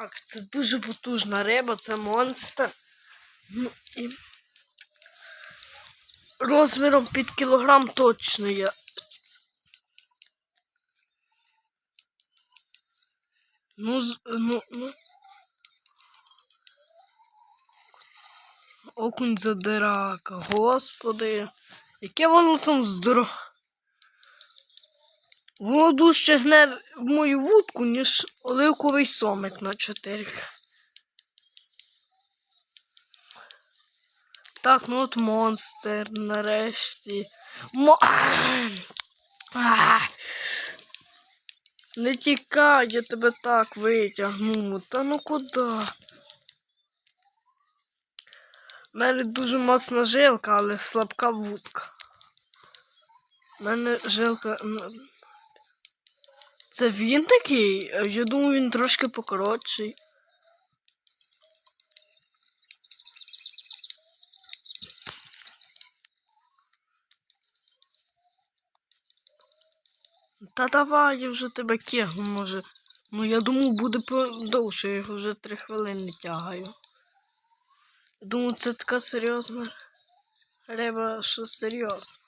Так, це дуже потужна риба, це монстр. Ну. Розміром під кілограм точно є. Ну, ну, ну. Окунь задирака, господи. Яке воно там здорове. Воно дужче гне в мою вудку, ніж оливковий сомик на 4. Так, ну от монстр нарешті. Мо... Не тікай, я тебе так витягну. Та ну куди? У мене дуже моцна жилка, але слабка вудка. У мене жилка. Це він такий? Е, Я думаю, він трошки покоротший. Та давай, я вже тебе кегну, може. Ну я думав, буде довше, я його вже три хвилини тягаю. Думаю, це така серйозна риба, що серйозно.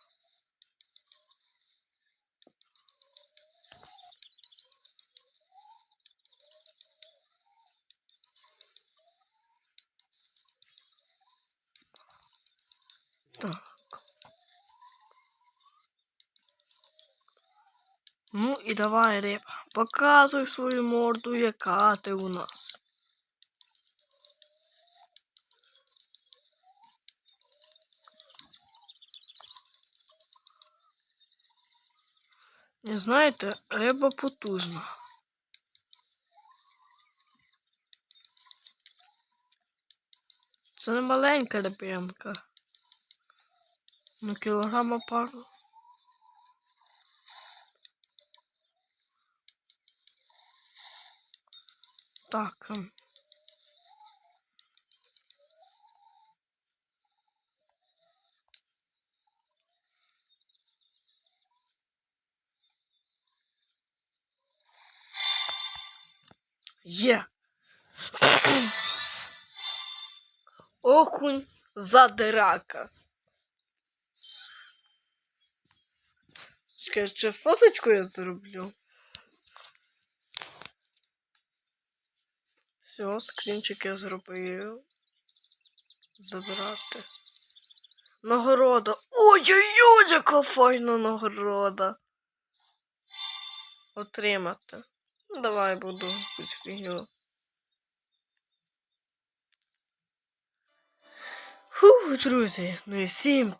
Так. Ну і давай, риба, показуй свою морду, яка ти у нас. Не знаєте, риба потужна. Це не маленька рибинка. Ну, кілограма пару. Так. ем. Є. Окунь задирака. Чекай, ще фоточку я зроблю. Все, скрінчик я зробив. Забирати. Нагорода. Ой-ой-ой, яка файна нагорода. Отримати. Ну, давай буду якусь фігню. Фух, друзі, ну і всім па-